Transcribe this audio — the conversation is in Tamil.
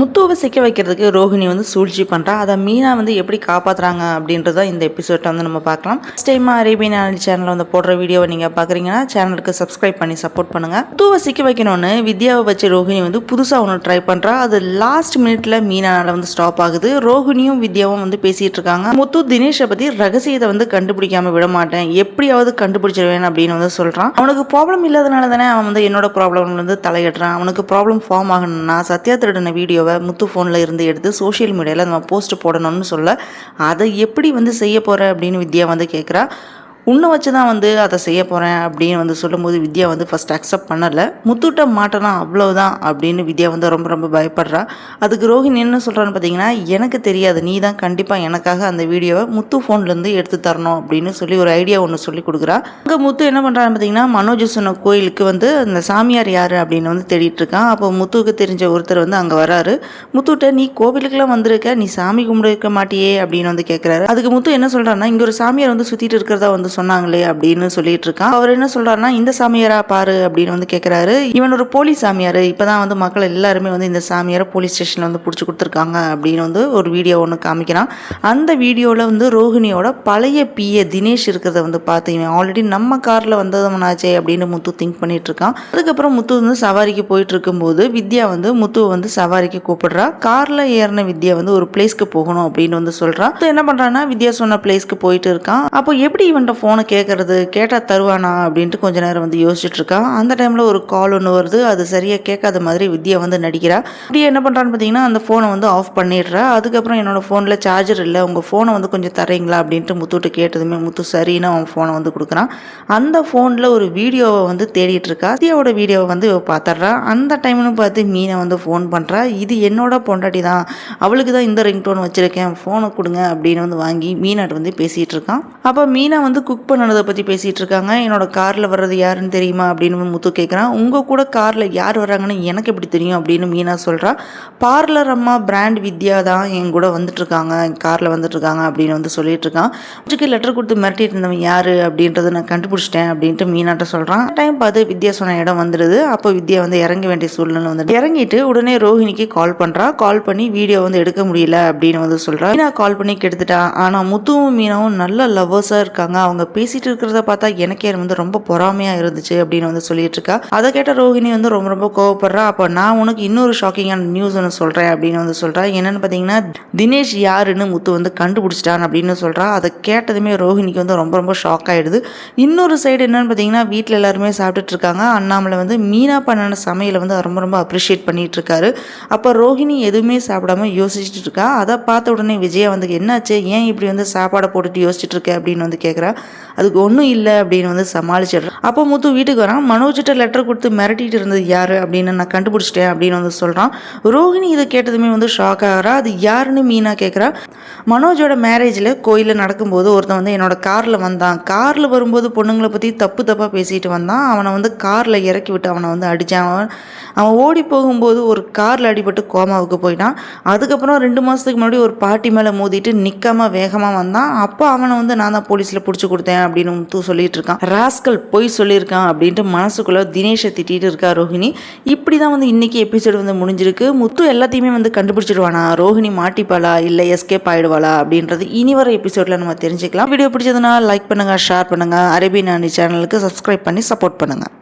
முத்துவை சிக்க வைக்கிறதுக்கு ரோஹிணி வந்து சூழ்ச்சி பண்ணுறா அதை மீனா வந்து எப்படி காப்பாற்றுறாங்க அப்படின்றத இந்த எபிசோட்டை வந்து நம்ம பார்க்கலாம். ஃபஸ்ட் டைமாக அரேபியன் ஆனி சேனலில் வந்து போடுற வீடியோவை நீங்கள் பார்க்குறீங்கன்னா சேனலுக்கு சப்ஸ்கிரைப் பண்ணி சப்போர்ட் பண்ணுங்கள் முத்துவை சிக்க வைக்கணும்னு வித்யாவை வச்சு ரோஹிணி வந்து புதுசாக ஒன்று ட்ரை பண்ணுறா அது லாஸ்ட் மினிட்ல மீனானால் வந்து ஸ்டாப் ஆகுது. ரோஹிணியும் வித்யாவும் வந்து பேசிகிட்டு இருக்காங்க. முத்து தினேஷை பற்றி ரகசியத்தை வந்து கண்டுபிடிக்காம விட மாட்டேன். எப்படியாவது கண்டுபிடிச்சிருவேன் அப்படின்னு வந்து சொல்கிறான் அவனுக்கு ப்ராப்ளம் இல்லாதனால தானே அவன் வந்து என்னோட ப்ராப்ளம் வந்து தலையிடுறான். அவனுக்கு ப்ராப்ளம் ஃபார்ம் ஆகணும்னா சத்யா திருடின வீடியோவை முத்து ஃபோனில் இருந்து எடுத்து சோஷியல் மீடியாவில் நம்ம போஸ்ட் போடணும்னு சொல்ல அதை எப்படி வந்து செய்ய போகிற அப்படின்னு வித்யா வந்து கேட்குறா உன்னை வச்சு தான் வந்து அதை செய்ய போகிறேன் அப்படின்னு வந்து சொல்லும்போது வித்யா வந்து ஃபஸ்ட் அக்செப்ட் பண்ணலை. முத்துட்ட மாட்டலாம் அவ்வளோதான் அப்படின்னு வித்யா வந்து ரொம்ப ரொம்ப பயப்படுறா. அதுக்கு ரோஹிணி என்ன சொல்கிறான்னு பார்த்தீங்கன்னா எனக்கு தெரியாது நீ தான் கண்டிப்பாக எனக்காக அந்த வீடியோவை முத்து ஃபோன்லேருந்து எடுத்து தரணும் அப்படின்னு சொல்லி ஒரு ஐடியா ஒன்று சொல்லி கொடுக்குறா. அங்கே முத்து என்ன பண்ணுறான்னு பார்த்தீங்கன்னா மனோஜ் சொன்ன கோயிலுக்கு வந்து அந்த சாமியார் யார் அப்படின்னு வந்து தேடிட்டு இருக்கான். அப்போ முத்துவுக்கு தெரிஞ்ச ஒருத்தர் வந்து அங்கே வராரு. முத்துட்ட நீ கோவிலுக்குலாம் வந்திருக்க? நீ சாமி கும்பிடுக்க மாட்டியே? அப்படின்னு வந்து கேட்குறாரு அதுக்கு முத்து என்ன சொல்கிறான்னா இங்கே ஒரு சாமியார் வந்து சுற்றிட்டு இருக்கிறதா வந்து சொன்னாங்களே அப்படின்னு சொல்லிட்டு இருக்கான். அவர் என்ன சொல்றாருன்னா இந்த சாமியாரா பாரு அப்படின்னு வந்து கேட்கிறாரு இவன் ஒரு போலீஸ் சாமியார். இப்போதான் வந்து மக்கள் எல்லாருமே வந்து இந்த சாமியாரை போலீஸ் ஸ்டேஷனில் வந்து பிடிச்சி கொடுத்துருக்காங்க அப்படின்னு வந்து ஒரு வீடியோ ஒன்று காமிக்கிறான். அந்த வீடியோவில் வந்து ரோஹிணியோட பழைய பிஏ தினேஷ் இருக்கிறத வந்து பார்த்து இவன் ஆல்ரெடி நம்ம காரில் வந்தவனாச்சே அப்படின்னு முத்து திங்க் பண்ணிட்டு இருக்கான். அதுக்கப்புறம் முத்து வந்து சவாரிக்கு போயிட்டு இருக்கும்போது வித்யா வந்து முத்துவை வந்து சவாரிக்கு கூப்பிடுறா. காரில் ஏறின வித்யா வந்து ஒரு பிளேஸ்க்கு போகணும் அப்படின்னு வந்து சொல்கிறான் என்ன பண்ணுறான்னா வித்யா சொன்ன பிளேஸ்க்கு போயிட்டு இருக்கான். அப்போ எப்படி இவன்ட்ட ஃபோனை கேட்கறது கேட்டால் தருவானா அப்படின்ட்டு கொஞ்ச நேரம் வந்து யோசிச்சிட்டுருக்கான் அந்த டைமில் ஒரு கால் ஒன்று வருது. அது சரியாக கேட்காத மாதிரி வித்யா வந்து நடிக்கிறா. அப்படியே என்ன பண்ணுறான்னு பார்த்தீங்கன்னா அந்த ஃபோனை வந்து ஆஃப் பண்ணிடுறா. அதுக்கப்புறம் என்னோடய ஃபோனில் சார்ஜர் இல்லை. உங்கள் ஃபோனை வந்து கொஞ்சம் தரீங்களா அப்படின்ட்டு முத்துட்டு கேட்டதுமே முத்து சரின்னு அவன் ஃபோனை வந்து கொடுக்குறான். அந்த ஃபோனில் ஒரு வீடியோவை வந்து தேடிட்டு இருக்கா. வித்யாவோட வீடியோவை வந்து இவ பார்த்துட்றா அந்த டைம்னு பார்த்து மீனை வந்து ஃபோன் பண்ணுறா இது என்னோட பொண்டாட்டி தான். அவளுக்கு தான் இந்த ரிங்டோன் வச்சுருக்கேன். ஃபோனை கொடுங்க அப்படின்னு வந்து வாங்கி மீனாட்டு வந்து பேசிகிட்டு இருக்கான். அப்போ மீனா வந்து குக் பண்ணதை பற்றி பேசிகிட்டு இருக்காங்க என்னோட காரில் வர்றது யாருன்னு தெரியுமா அப்படின்னு முத்து கேட்குறான் உங்கள் கூட காரில் யார் வராங்கன்னு எனக்கு எப்படி தெரியும் அப்படின்னு மீனா சொல்கிறா பார்லர் அம்மா பிராண்ட் வித்யா தான் என் கூட வந்துட்டுருக்காங்க காரில் வந்துட்டுருக்காங்க அப்படின்னு வந்து சொல்லிட்டு இருக்கான் அதுக்கு லெட்டர் கொடுத்து மிரட்டிட்டு இருந்தவன் யார் அப்படின்றத நான் கண்டுபிடிச்சிட்டேன் அப்படின்ட்டு மீனாட்ட சொல்கிறான் டைம் பார்த்து வித்யா சொன்ன இடம் வந்துடுது. அப்போ வித்யா வந்து இறங்க வேண்டிய சூழ்நிலை வந்து இறங்கிட்டு உடனே ரோஹிணிக்கு கால் பண்ணுறா கால் பண்ணி வீடியோ வந்து எடுக்க முடியல அப்படின்னு வந்து சொல்கிறா மீனா கால் பண்ணி கெடுத்துட்டா. ஆனால் முத்துவும் மீனாவும் நல்ல லவ்வர்ஸாக இருக்காங்க. அவங்க பேசிட்டு இருக்கிறத பார்த்தா எனக்கே வந்து ரொம்ப பொறாமையாக இருந்துச்சு அப்படின்னு வந்து சொல்லிட்டு இருக்கா. அதை கேட்ட ரோஹிணி வந்து ரொம்ப ரொம்ப கோவப்படுறா. அப்போ நான் உனக்கு இன்னொரு ஷாக்கிங்கான நியூஸ் ஒன்று சொல்கிறேன் அப்படின்னு வந்து சொல்கிறா என்னன்னு பார்த்தீங்கன்னா தினேஷ் யாருன்னு முத்து வந்து கண்டுபிடிச்சிட்டான் அப்படின்னு சொல்கிறா அதை கேட்டதுமே ரோஹிணிக்கு வந்து ரொம்ப ரொம்ப ஷாக் ஆகிடுது இன்னொரு சைடு என்னன்னு பார்த்தீங்கன்னா வீட்டில் எல்லாருமே சாப்பிட்டுட்டு இருக்காங்க. அண்ணாமலை வந்து மீனா பண்ணின சமையலை வந்து ரொம்ப ரொம்ப அப்ரிஷியேட் பண்ணிட்டு இருக்காரு. அப்போ ரோஹிணி எதுவுமே சாப்பிடாம யோசிச்சுட்டு இருக்கா. அதை பார்த்த உடனே விஜயா வந்து என்னாச்சு? ஏன் இப்படி வந்து சாப்பாடை போட்டுட்டு யோசிச்சுட்டு இருக்க? அப்படின்னு வந்து கேட்குறா அதுக்கு ஒன்றும் இல்லை அப்படின்னு வந்து சமாளிச்சிடுறேன். அப்போ முத்து வீட்டுக்கு வரான். மனோஜிட்ட லெட்டர் கொடுத்து மிரட்டிட்டு இருந்தது யார்? அப்படின்னு நான் கண்டுபிடிச்சிட்டேன் அப்படின்னு வந்து சொல்கிறான் ரோஹிணி இதை கேட்டதுமே வந்து ஷாக் ஆகிறா. அது யாருன்னு மீனா கேட்குறா மனோஜோட மேரேஜில் கோயிலில் நடக்கும்போது ஒருத்தன் வந்து என்னோட காரில் வந்தான். காரில் வரும்போது பொண்ணுங்களை பற்றி தப்பு தப்பாக பேசிட்டு வந்தான். அவனை வந்து காரில் இறக்கி விட்டு அவனை வந்து அடித்தான் அவன் அவன் ஓடி போகும்போது ஒரு காரில் அடிபட்டு கோமாவுக்கு போயிட்டான். அதுக்கப்புறம் ரெண்டு மாதத்துக்கு முன்னாடி ஒரு பாட்டி மேலே மோதிட்டு நிற்காம வேகமாக வந்தான். அப்போ அவனை வந்து நான் தான் போலீஸில் பிடிச்சி கொடுத்தேன். அப்படின்னு முத்து சொல்லிட்டு இருக்கான். ராஸ்கல் பொய் சொல்லியிருக்கான் அப்படின்ட்டு மனசுக்குள்ளே தினேஷை திட்டிட்டு இருக்கா ரோஹிணி. இப்படி தான் வந்து இன்னைக்கு எபிசோடு வந்து முடிஞ்சிருக்கு. முத்து எல்லாத்தையுமே வந்து கண்டுபிடிச்சிடுவானா? ரோஹிணி மாட்டிப்பாளா? இல்லை எஸ்கேப் ஆயிடுவாளா? அப்படின்றது இனி வர எபிசோட்ல நம்ம தெரிஞ்சுக்கலாம். வீடியோ பிடிச்சதுன்னா லைக் பண்ணுங்க ஷேர் பண்ணுங்க. அரேபியன் ஆனி சேனலுக்கு சப்ஸ்கிரைப் பண்ணி சப்போர்ட் பண்ணுங்கள்